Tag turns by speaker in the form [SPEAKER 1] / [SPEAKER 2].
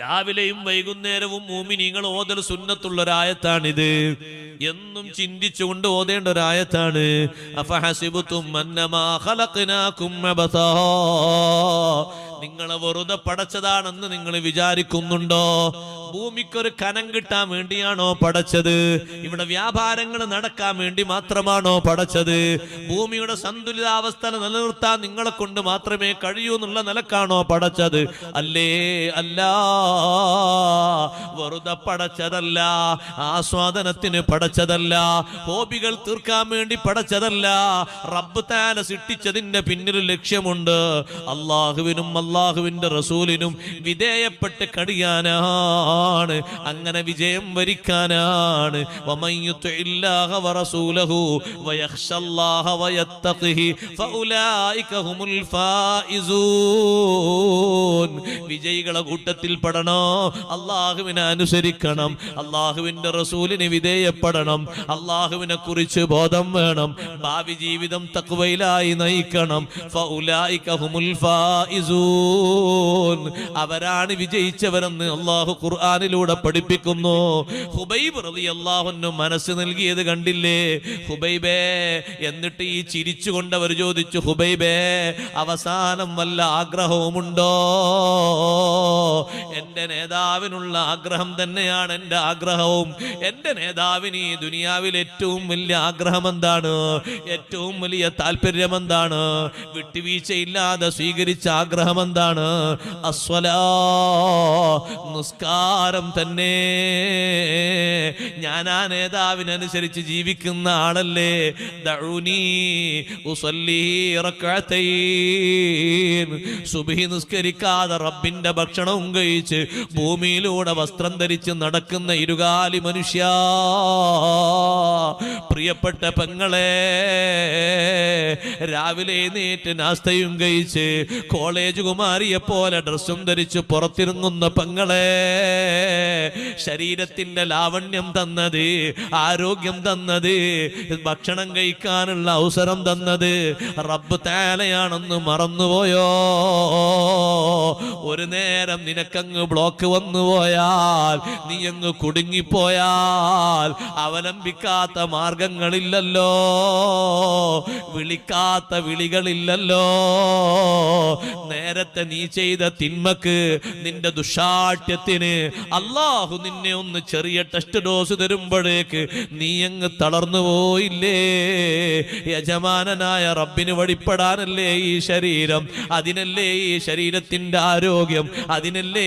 [SPEAKER 1] രാവിലെയും വൈകുന്നേരവും മൂമിനിങ്ങൾ ഓതൽ സുന്നത്തുള്ളൊരായത്താണിത്. എന്നും ചിന്തിച്ചുകൊണ്ട് ഓതേണ്ട ഒരായത്താണ് അഫഹസിബുത്തും നിങ്ങളെ വെറുതെ പടച്ചതാണെന്ന് നിങ്ങൾ വിചാരിക്കുന്നുണ്ടോ? ഭൂമിക്കൊരു കനം കിട്ടാൻ വേണ്ടിയാണോ പടച്ചത്? ഇവിടെ വ്യാപാരങ്ങൾ നടക്കാൻ വേണ്ടി മാത്രമാണോ പടച്ചത്? ഭൂമിയുടെ സന്തുലിതാവസ്ഥ നിലനിർത്താൻ നിങ്ങളെ കൊണ്ട് മാത്രമേ കഴിയൂ എന്നുള്ള നിലക്കാണോ പടച്ചത്? അല്ലേ? അല്ല. വെറുതെ പടച്ചതല്ല. ആസ്വാദനത്തിന് പടച്ചതല്ല. ഹോബികൾ തീർക്കാൻ വേണ്ടി പടച്ചതല്ല. റബ്ബ് താന സൃഷ്ടിച്ചതിന്റെ പിന്നിൽ ലക്ഷ്യമുണ്ട്. അള്ളാഹുവിനും അള്ളാഹുവിന്റെ റസൂലിനും വിധേയപ്പെട്ട് കഴിയാനാണ് അങ്ങനെ വിജയം വരിക്കാനാണ്. വിജയികളെ കൂട്ടത്തിൽ പെടണോ? അള്ളാഹുവിനെ അനുസരിക്കണം. അള്ളാഹുവിന്റെ റസൂലിന് വിധേയപ്പെടണം. അള്ളാഹുവിനെ കുറിച്ച് ബോധം വേണം. ഭാവി ജീവിതം തക്വയിലായി നയിക്കണം. ഹുമുൽ ഫായിസൂൻ അവരാണ് വിജയിച്ചവരെന്ന് അള്ളാഹു ഖുർആാനിലൂടെ പഠിപ്പിക്കുന്നു. ഹുബൈബ് റളിയല്ലാഹുവിന് മനസ്സ് നൽകിയത് കണ്ടില്ലേ? ഹുബൈബേ എന്നിട്ട് ഈ ചിരിച്ചുകൊണ്ട് അവർ ചോദിച്ചു ഹുബൈബേ അവസാനം വല്ല ആഗ്രഹവുമുണ്ടോ? എന്റെ നേതാവിനുള്ള ആഗ്രഹം തന്നെയാണ് എന്റെ ആഗ്രഹവും. എന്റെ നേതാവിന് ഈ ദുനിയാവിൽ ഏറ്റവും വലിയ ആഗ്രഹം എന്താണ് ഏറ്റവും വലിയ താല്പര്യം എന്താണ് വിട്ടുവീഴ്ചയില്ലാതെ സ്വീകരിച്ച ആഗ്രഹം എന്താണ് അസ്വലാ നിസ്കാരം തന്നെ. ഞാൻ ആ നേതാവിനനുസരിച്ച് ജീവിക്കുന്ന ആളല്ലേ? റക്അത്തൈൻ സുബ്ഹി നിസ്കരിക്കാതെ റബ്ബിന്റെ ഭക്ഷണവും കഴിച്ച് ഭൂമിയിലൂടെ വസ്ത്രം ധരിച്ച് നടക്കുന്ന ഇരുകാലി മനുഷ്യ. പ്രിയപ്പെട്ട പെങ്ങളെ രാവിലെ നീറ്റ് നാസ്തയും കഴിച്ച് കോളേജ് കുമാരിയെ പോലെ ഡ്രസ്സും ധരിച്ച് പുറത്തിറങ്ങുന്ന പെങ്ങളെ ശരീരത്തിന്റെ ലാവണ്യം തന്നത് ആരോഗ്യം തന്നത് ഭക്ഷണം കഴിക്കാനുള്ള അവസരം തന്നത് റബ്ബ് താലയാണെന്ന് മറന്നുപോയോ? ഒരു നേരം നിനക്കങ്ങ് ബ്ലോക്ക് വന്നു പോയാൽ നീ അങ്ങ് കുടുങ്ങിപ്പോയാൽ അവലംബിക്കാത്ത മാർഗങ്ങളില്ലല്ലോ വിളിക്കാത്ത വിളികളില്ലല്ലോ. നേരത്തെ നീ ചെയ്ത തിന്മക്ക് നിന്റെ ദുഷാഠ്യത്തിന് അള്ളാഹു നിന്നെ ഒന്ന് ചെറിയ ടെസ്റ്റ് ഡോസ് തരുമ്പോഴേക്ക് നീ അങ്ങ് തളർന്നു പോയില്ലേ? യജമാനനായ റബ്ബിന് വഴിപ്പെടാനല്ലേ ഈ ശരീരം? അതിനല്ലേ ഈ ശരീരത്തിന്റെ ആരോഗ്യം? അതിനല്ലേ